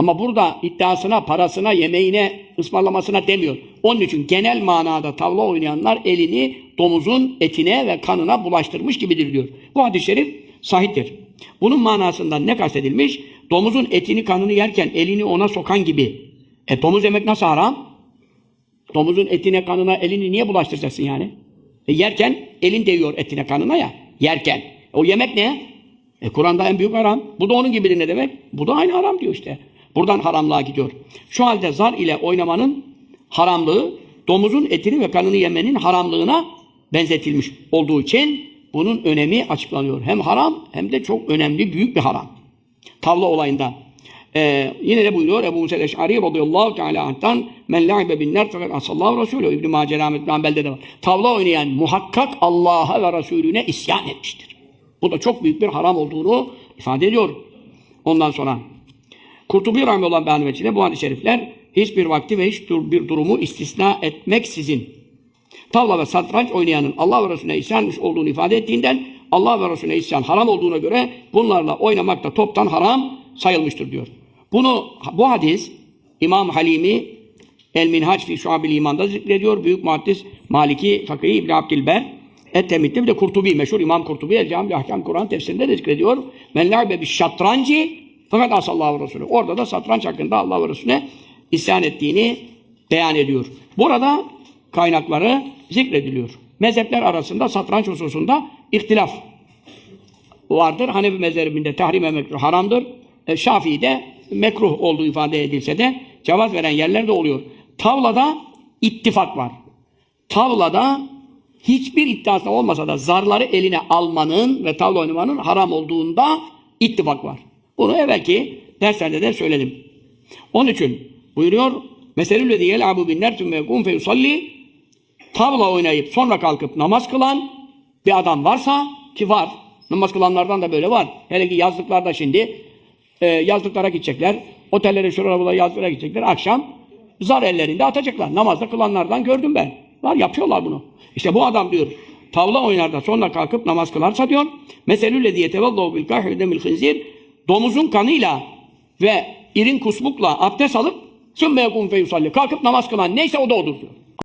Ama burada iddiasına, parasına, yemeğine, ısmarlamasına demiyor. Onun için genel manada tavla oynayanlar elini domuzun etine ve kanına bulaştırmış gibidir diyor. Bu hadis-i şerif sahiptir. Bunun manasından ne kastedilmiş? Domuzun etini kanını yerken elini ona sokan gibi. E domuz yemek nasıl haram? Domuzun etine kanına elini niye bulaştıracaksın yani? E yerken elin değiyor etine kanına ya. Yerken. O yemek ne? E Kur'an'da en büyük haram. Bu da onun gibidir ne demek? Bu da aynı haram diyor işte. Buradan haramlığa gidiyor. Şu halde zar ile oynamanın haramlığı domuzun etini ve kanını yemenin haramlığına benzetilmiş olduğu için bunun önemi açıklanıyor. Hem haram hem de çok önemli büyük bir haram. Tavla olayında. Ee, yine de buyuruyor Ebu Musa Eş'ari radıyallahu teala anh'tan men la'ibe bin ner fakat asallahu resulü İbn-i Mace rahmetli Hanbel'de de var. Tavla oynayan muhakkak Allah'a ve Resulüne isyan etmiştir. Bu da çok büyük bir haram olduğunu ifade ediyor. Ondan sonra Kurtubi Rahmi olan beyanetçide bu hadis-i şerifler hiçbir vakti ve hiçbir durumu istisna etmeksizin tavla ve satranç oynayanın Allah ve Resulüne isyanmış olduğunu ifade ettiğinden Allah ve Resulüne isyan haram olduğuna göre bunlarla oynamak da toptan haram sayılmıştır diyor. Bunu bu hadis İmam Halimi El Minhaç fi Şuabil İman'da zikrediyor. Büyük muhaddis Maliki Fakih İbn Abdilber Et-Temit'te bir de Kurtubi meşhur İmam Kurtubi El Camil Ahkam Kur'an tefsirinde de zikrediyor. Men la'be bir şatrancı fakat asallahu Resulü. Orada da satranç hakkında Allah Resulüne isyan ettiğini beyan ediyor. Burada kaynakları zikrediliyor. Mezhepler arasında satranç hususunda ihtilaf vardır. Hanefi mezhebinde tahrim mekruh haramdır. E, Şafii'de mekruh olduğu ifade edilse de cevaz veren yerlerde oluyor. Tavlada ittifak var. Tavlada hiçbir iddiası olmasa da zarları eline almanın ve tavla oynamanın haram olduğunda ittifak var. Bunu evvelki derslerde de söyledim. Onun için buyuruyor Meselülle diye abu bin nertüm ve kum fe yusalli tavla oynayıp sonra kalkıp namaz kılan bir adam varsa ki var. Namaz kılanlardan da böyle var. Hele ki yazlıklarda şimdi e, yazlıklara gidecekler. Otellere şuraya buraya yazlıklara gidecekler. Akşam zar ellerinde atacaklar. Namazda kılanlardan gördüm ben. Var yapıyorlar bunu. İşte bu adam diyor tavla oynar da sonra kalkıp namaz kılarsa diyor. Meselülle diye tevallahu bil kahri demil hınzir domuzun kanıyla ve irin kusmukla abdest alıp sümme yekun fe kalkıp namaz kılan neyse o da odur diyor.